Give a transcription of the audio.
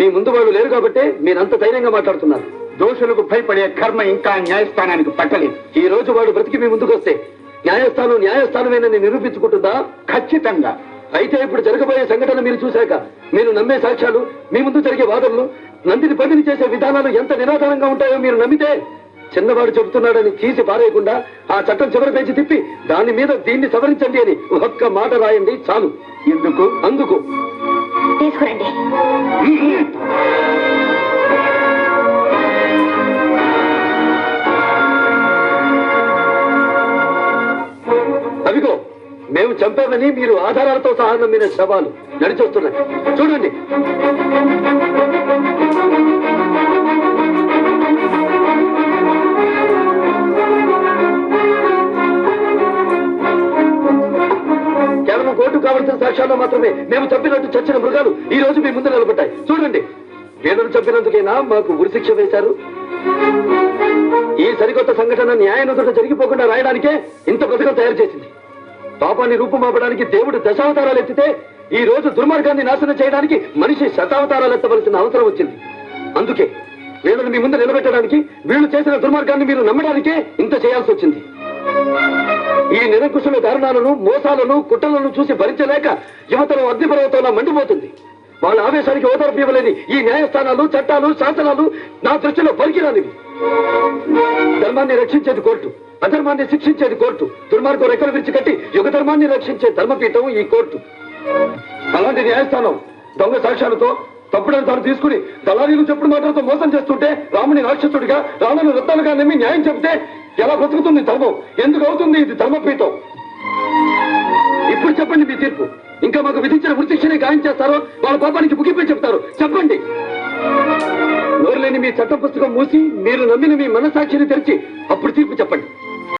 మీ ముందు వాళ్ళు లేరు కాబట్టి మీరంత ధైర్యంగా మాట్లాడుతున్నారు. దోషులకు భయపడే కర్మ ఇంకా న్యాయస్థానానికి పట్టలేదు. ఈ రోజు వాడు బ్రతికి మీ ముందుకు వస్తే న్యాయస్థానం న్యాయస్థానమేనని నిరూపించుకుంటుందా? ఖచ్చితంగా. అయితే ఇప్పుడు జరగబోయే సంఘటన మీరు చూశాక మీరు నమ్మే సాక్ష్యాలు మీ ముందు జరిగే వాదనలు నందిని పందిని చేసే విధానాలు ఎంత నిరాధారంగా ఉంటాయో మీరు నమ్మితే చిన్నవాడు చెబుతున్నాడని తీసి పారేయకుండా ఆ చట్టం చివరి పేజీ తిప్పి దాని మీద దీన్ని సవరించండి అని ఒక్క మాట రాయండి చాలు. ఎందుకు? అందుకు. తీసుకురండి. అవిగో మేము చంపామని మీరు ఆధారాలతో సహా నమ్మిన శవాలు. నడిచొస్తున్నాయి. చూడండి. మీకు కావలసిన సాక్ష్యాల్లో మాత్రమే మేము చంపినట్టు చచ్చిన మృగాలు ఈ రోజు మీ ముందు నిలబడ్డాయి. చూడండి. వీళ్ళను చంపినందుకైనా మాకు ఉరిశిక్ష వేశారు. ఈ సరికొత్త సంఘటన న్యాయనుదుట జరిగిపోకుండా రాయడానికే ఇంత పథకం తయారు చేసింది. పాపాన్ని రూపుమాపడానికి దేవుడు దశావతారాలు ఎత్తితే ఈ రోజు దుర్మార్గాన్ని నాశనం చేయడానికి మనిషి శతావతారాలు ఎత్తవలసిన అవసరం వచ్చింది. అందుకే వీళ్ళని మీ ముందు నిలబెట్టడానికి వీళ్ళు చేసిన దుర్మార్గాన్ని మీరు నమ్మడానికే ఇంత చేయాల్సి వచ్చింది. ఈ నిరంకుశుల దారుణాలను మోసాలను కుట్రలను చూసి భరించలేక యువతను అగ్నిపర్వతంలా మండిపోతుంది. వాళ్ళ ఆవేశానికి ఓదార్పు ఇవ్వలేని ఈ న్యాయస్థానాలు చట్టాలు శాసనాలు నా దృష్టిలో పరికిరానివి ధర్మాన్ని రక్షించేది కోర్టు అధర్మాన్ని శిక్షించేది కోర్టు దుర్మార్గం రెక్కలు విరిచి కట్టి యుగ ధర్మాన్ని రక్షించే ధర్మపీఠం ఈ కోర్టు. అలాంటి న్యాయస్థానం దొంగ సాక్ష్యాలతో తప్పుడని తాను తీసుకుని దళారీలు చెప్పుడు మాటలతో మోసం చేస్తుంటే రాముని రాక్షసుడిగా రాముని రత్నాలుగా నమ్మి న్యాయం చెబితే ఎలా బ్రతుకుతుంది ధర్మం ఎందుకు అవుతుంది ఇది ధర్మపీఠం ఇప్పుడు చెప్పండి మీ తీర్పు. ఇంకా మాకు విధించిన వృత్తిక్షనే గాయం చేస్తారో వాళ్ళ పాపానికి ముగింపే చెప్తారు. చెప్పండి. నోరు లేని మీ చట్ట పుస్తకం మూసి మీరు నమ్మిన మీ మనసాక్షిని తెరిచి అప్పుడు తీర్పు చెప్పండి.